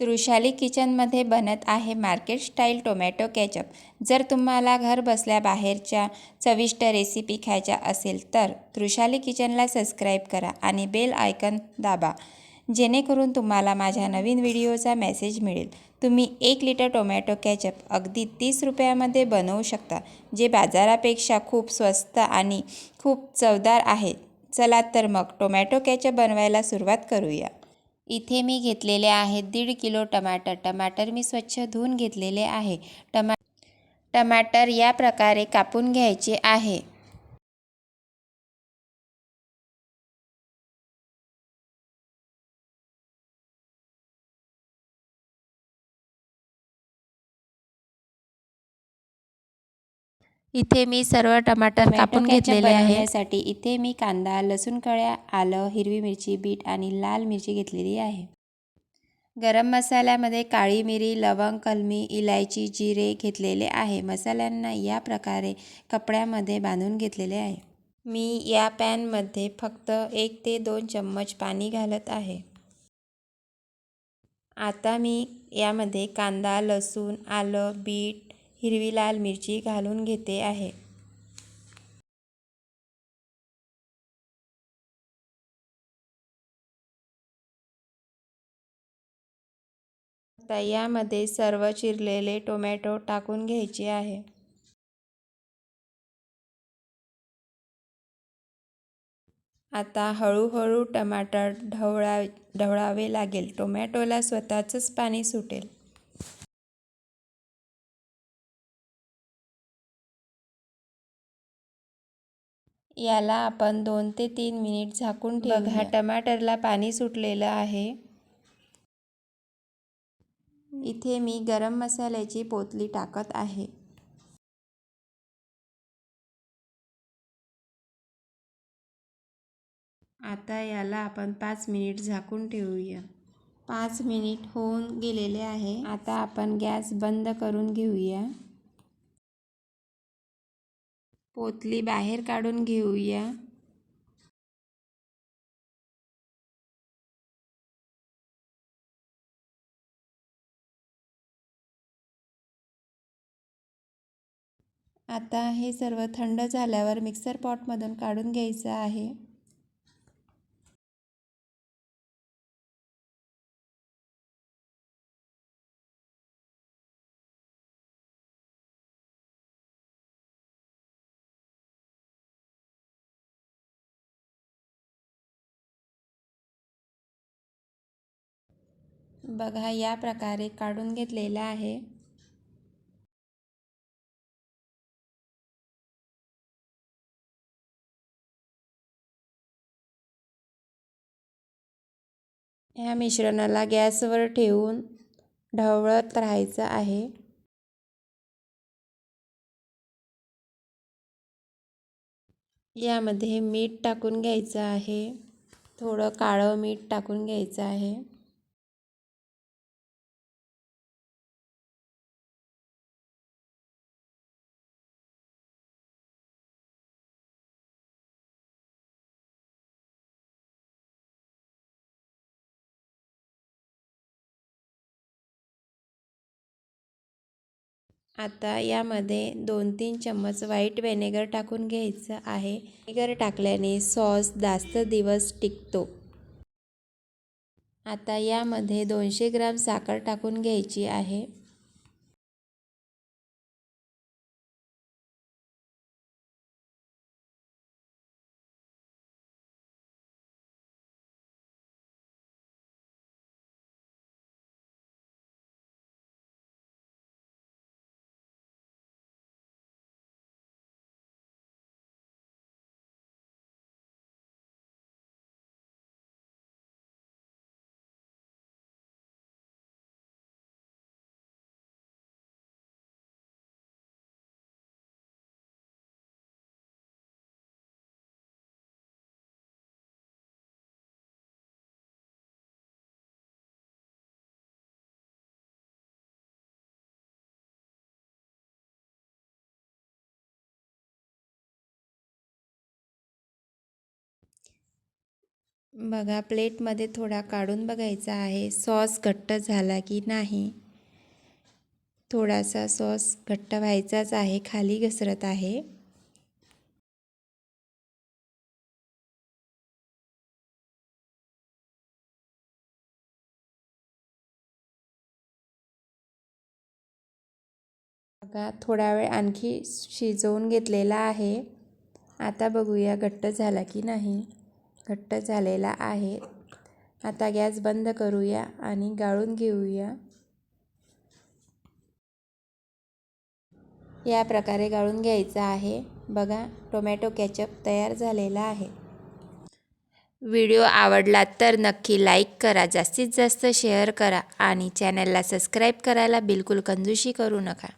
तृशाली किचनमध्ये बनत आहे मार्केट स्टाईल टोमॅटो केचप. जर तुम्हाला घर बसल्या बाहेरच्या चविष्ट रेसिपी खायच्या असेल तर तृशाली किचनला सबस्क्राईब करा आणि बेल आयकन दाबा. जेणेकरून तुम्हाला माझ्या नवीन व्हिडिओचा मेसेज मिळेल. तुम्ही एक लिटर टोमॅटो केचप अगदी तीस रुपयामध्ये बनवू शकता जे बाजारापेक्षा खूप स्वस्त आणि खूप चवदार आहे. चला तर मग टोमॅटो केचप बनवायला सुरुवात करूया. इथे मी घेतलेले आहेत दीड किलो टमाटर. टमाटर मी स्वच्छ धुवून घेतलेले आहे. टमा टमाटर या प्रकारे कापून घ्यायचे आहे. इथे मी सर्व टमाटर कापून घेतलेले आहे साठी इथे मी कांदा लसूण कळ्या आलं हिरवी मिरची बीट आणि लाल मिरची घेतलेली आहे. गरम मसाल्यामध्ये काळी मिरी लवंग कलमी इलायची जिरे घेतलेले आहे. मसाल्यांना या प्रकारे कपड्यामध्ये बांधून घेतलेले आहे. मी या पॅनमध्ये फक्त एक ते दोन चम्मच पाणी घालत आहे. आता मी यामध्ये कांदा लसूण आलं बीट हिरवी लाल मिरची घालून घेते आहे. आता यामध्ये सर्व चिरलेले टोमॅटो टाकून घ्यायचे आहे. आता हळूहळू टमाटर ढवळा ढवळावे लागेल. टोमॅटोला स्वतःचंच पाणी सुटेल. याला आपण दोन ते तीन मिनिट झाकून बघा टमाटरला पाणी सुटलेलं आहे. इथे मी गरम मसाल्याची पोतली टाकत आहे. आता याला आपण पाच मिनिट झाकून ठेवूया. पाच मिनिट होऊन गेलेले आहे. आता आपण गॅस बंद करून घेऊया. पोतली बाहेर काढून घेऊया. आता हे सर्व थंड झाल्यावर मिक्सर पॉटमधून काढून घ्यायचं आहे. बघा या प्रकारे काढून घेतलेला आहे. ह्या मिश्रणाला गॅसवर ठेवून ढवळत राहायचं आहे. यामध्ये मीठ टाकून घ्यायचं आहे. थोडं काळं मीठ टाकून घ्यायचं आहे. आता यामध्ये दोन तीन चम्मच व्हाईट व्हेनेगर टाकून घ्यायचं आहे. व्हेनेगर टाकल्याने सॉस जास्त दिवस टिकतो. आता यामध्ये दोनशे ग्राम साखर टाकून घ्यायची आहे. बघा प्लेटमध्ये थोडा काढून बघायचा आहे. सॉस घट्ट झाला की नाही? थोडासा सॉस घट्ट व्हायचाच आहे खाली घसरत आहे. बघा थोडा वेळ आणखी शिजवून घेतलेला आहे. आता बघूया घट्ट झाला की नाही. घट्ट झालेला आहे. आता गॅस बंद करूया आणि गाळून घेऊया. या प्रकारे गाळून घ्यायचा आहे. बघा टोमॅटो कॅचअप तयार झालेला आहे. व्हिडिओ आवडला तर नक्की लाईक करा जास्तीत जास्त शेअर करा आणि चॅनलला सबस्क्राईब करायला बिलकुल कंजूशी करू नका.